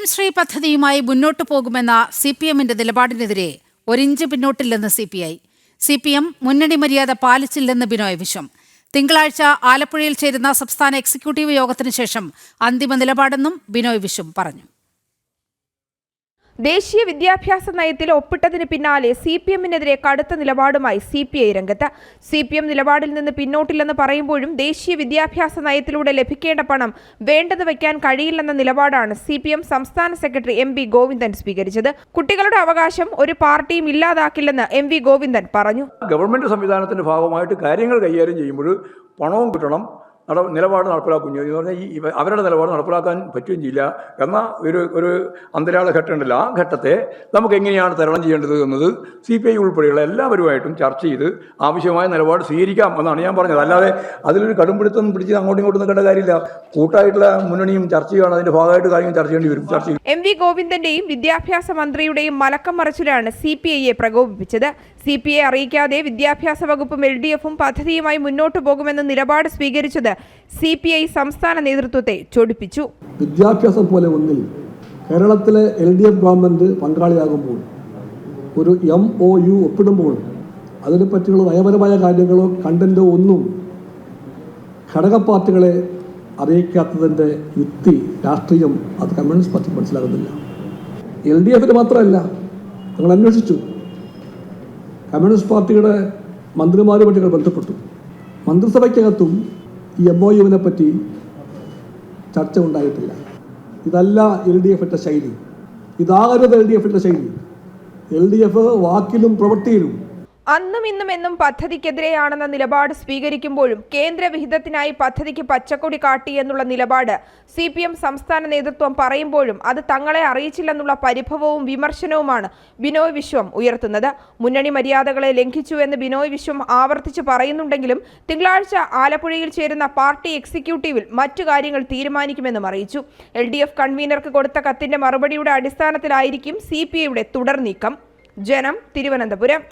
M Shri പദ്ധതിയുമായി മുന്നോട്ടു പോകുമെന്ന C P എമ്മിന്റെ നിലപാടിനെതിരെ ഒരിഞ്ച് പിന്നോട്ടില്ലെന്ന് C P I C P M മുന്നണി മര്യാദ പാലിച്ചില്ലെന്ന് ബിനോയ് വിശ്വം. തിങ്കളാഴ്ച ആലപ്പുഴയിൽ ചേരുന്ന സംസ്ഥാന എക്സിക്യൂട്ടീവ് യോഗത്തിന് ശേഷം അന്തിമ നിലപാടെന്നും ബിനോയ് വിശ്വം പറഞ്ഞു. ദേശീയ വിദ്യാഭ്യാസ നയത്തിൽ ഒപ്പിട്ടതിന് പിന്നാലെ സി പി എമ്മിനെതിരെ കടുത്ത നിലപാടുമായി സി പി ഐ രംഗത്ത്. സി പി എം നിലപാടിൽ നിന്ന് പിന്നോട്ടില്ലെന്ന് പറയുമ്പോഴും ദേശീയ വിദ്യാഭ്യാസ നയത്തിലൂടെ ലഭിക്കേണ്ട പണം വേണ്ടത് വയ്ക്കാൻ കഴിയില്ലെന്ന നിലപാടാണ് സി പി എം സംസ്ഥാന സെക്രട്ടറി എം വി ഗോവിന്ദൻ സ്വീകരിച്ചത്. കുട്ടികളുടെ അവകാശം ഒരു പാർട്ടിയും ഇല്ലാതാക്കില്ലെന്ന് എം വി ഗോവിന്ദൻ പറഞ്ഞു. ഗവൺമെന്റ് സംവിധാനത്തിന്റെ ഭാഗമായിട്ട് കാര്യങ്ങൾ കൈകാര്യം ചെയ്യുമ്പോൾ പണവും കിട്ടണം. നട നിലപാട് നടപ്പിലാക്കുകയും ചെയ്യും എന്ന് പറഞ്ഞാൽ ഈ അവരുടെ നിലപാട് നടപ്പിലാക്കാൻ പറ്റുകയും ചെയ്യില്ല. എന്ന ഒരു ഒരു അന്തരാള ഘട്ടമുണ്ടല്ലോ ആ ഘട്ടത്തെ നമുക്ക് എങ്ങനെയാണ് തരണം ചെയ്യേണ്ടത് എന്നത് സി പി ഐ ഉൾപ്പെടെയുള്ള എല്ലാവരുമായിട്ടും ചർച്ച ചെയ്ത് ആവശ്യമായ നിലപാട് സ്വീകരിക്കാം എന്നാണ് ഞാൻ പറഞ്ഞത്. അല്ലാതെ അതിലൊരു കടുംപിടുത്തം പിടിച്ച് അങ്ങോട്ടും ഇങ്ങോട്ടും നിൽക്കേണ്ട കാര്യമില്ല. കൂട്ടായിട്ടുള്ള മുന്നണിയും ചർച്ചയാണ് അതിന്റെ ഭാഗമായിട്ട് കാര്യങ്ങൾ ചർച്ച ചെയ്യേണ്ടി വരും. ചർച്ച എം വി ഗോവിന്ദന്റെയും വിദ്യാഭ്യാസ മന്ത്രിയുടെയും മലക്കം മറച്ചിലാണ് സി പി ഐയെ പ്രകോപിപ്പിച്ചത്. സി പി ഐ അറിയിക്കാതെ വിദ്യാഭ്യാസ വകുപ്പും എൽ ഡി എഫും പദ്ധതിയുമായി മുന്നോട്ടു പോകുമെന്ന നിലപാട് സ്വീകരിച്ചത് സി പി ഐ സംസ്ഥാന നേതൃത്വത്തെ ചൊടിപ്പിച്ചു. വിദ്യാഭ്യാസം പോലെ ഒന്നിൽ കേരളത്തിലെ എൽ ഡി എഫ് ഗവൺമെന്റ് പങ്കാളിയാകുമ്പോൾ ഒരു എം ഒ യു ഒപ്പിടുമ്പോൾ അതിനെപ്പറ്റിയുള്ള നയപരമായ കാര്യങ്ങളോ കണ്ടന്റോ ഒന്നും ഘടക പാർട്ടികളെ അറിയിക്കാത്തതിന്റെ യുക്തി രാഷ്ട്രീയം അത് കമ്മ്യൂണിസ്റ്റ് പാർട്ടി മനസ്സിലാകുന്നില്ല. എൽ ഡി എഫിന് മാത്രമല്ല ഞങ്ങൾ അന്വേഷിച്ചു. കമ്മ്യൂണിസ്റ്റ് പാർട്ടിയുടെ മന്ത്രിമാരുമായിട്ട് ബന്ധപ്പെട്ടു. മന്ത്രിസഭയ്ക്കകത്തും എം ഒ യുവിനെ പറ്റി ചർച്ച ഉണ്ടായിട്ടില്ല ഇതല്ല എൽ ഡി എഫിന്റെ ശൈലി. ഇതാകരുത് എൽ ഡി എഫിന്റെ ശൈലി. എൽ ഡി എഫ് വാക്കിലും പ്രവൃത്തിയിലും അന്നും ഇന്നും എന്നും പദ്ധതിക്കെതിരെയാണെന്ന നിലപാട് സ്വീകരിക്കുമ്പോഴും കേന്ദ്ര വിഹിതത്തിനായി പദ്ധതിക്ക് പച്ചക്കൊടി കാട്ടി എന്നുള്ള നിലപാട് സി പി എം സംസ്ഥാന നേതൃത്വം പറയുമ്പോഴും അത് തങ്ങളെ അറിയിച്ചില്ലെന്നുള്ള പരിഭവവും വിമർശനവുമാണ് ബിനോയ് വിശ്വം ഉയർത്തുന്നത്. മുന്നണി മര്യാദകളെ ലംഘിച്ചു എന്ന് ബിനോയ് വിശ്വം ആവർത്തിച്ച് പറയുന്നുണ്ടെങ്കിലും തിങ്കളാഴ്ച ആലപ്പുഴയിൽ ചേരുന്ന പാർട്ടി എക്സിക്യൂട്ടീവിൽ മറ്റു കാര്യങ്ങൾ തീരുമാനിക്കുമെന്നും അറിയിച്ചു. എൽ ഡി എഫ് കൺവീനർക്ക് കൊടുത്ത കത്തിന്റെ മറുപടിയുടെ അടിസ്ഥാനത്തിലായിരിക്കും സി പി ഐയുടെ തുടർ നീക്കം. ജനം തിരുവനന്തപുരം.